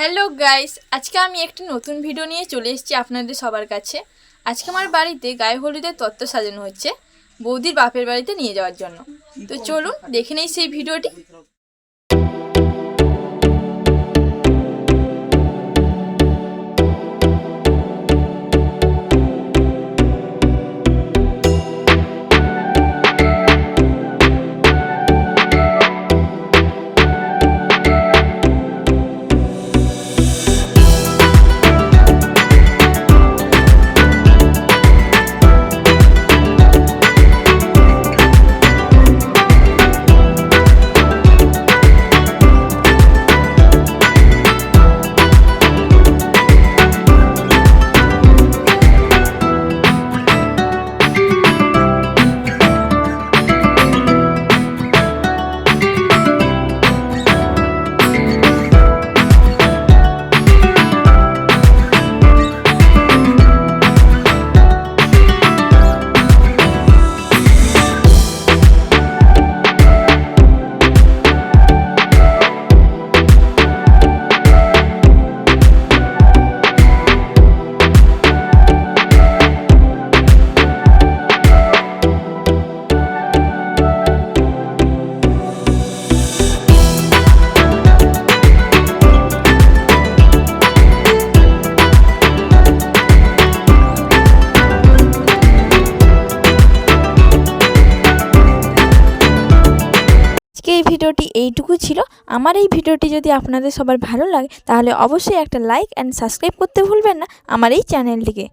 Hello guys আজকে আমি একটি নতুন ভিডিও নিয়ে চলে এসেছি আপনাদের সবার কাছে। আজকে আমার বাড়িতে গায়ে হলুদের তত্ত্ব সাজানো হচ্ছে বৌদির বাপের বাড়িতে নিয়ে যাওয়ার জন্য। তো চলুন, দেখে নেই সেই ভিডিওটি ভিডিওটি এইটুকু ছিল। আমার এই ভিডিওটি যদি আপনাদের সবার ভালো লাগে, তাহলে অবশ্যই একটা লাইক অ্যান্ড সাবস্ক্রাইব করতে ভুলবেন না আমার এই চ্যানেলটিকে।